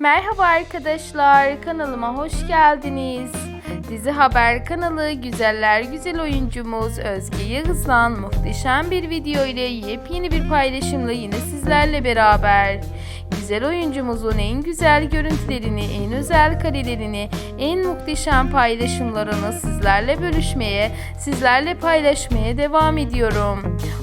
Merhaba arkadaşlar, kanalıma hoş geldiniz. Dizi Haber kanalı güzeller güzel oyuncumuz Özge Yağız'dan muhteşem bir video ile yepyeni bir paylaşımla yine sizlerle beraber. Güzel oyuncumuzun en güzel görüntülerini, en özel karelerini, en muhteşem paylaşımlarını sizlerle bölüşmeye, sizlerle paylaşmaya devam ediyorum.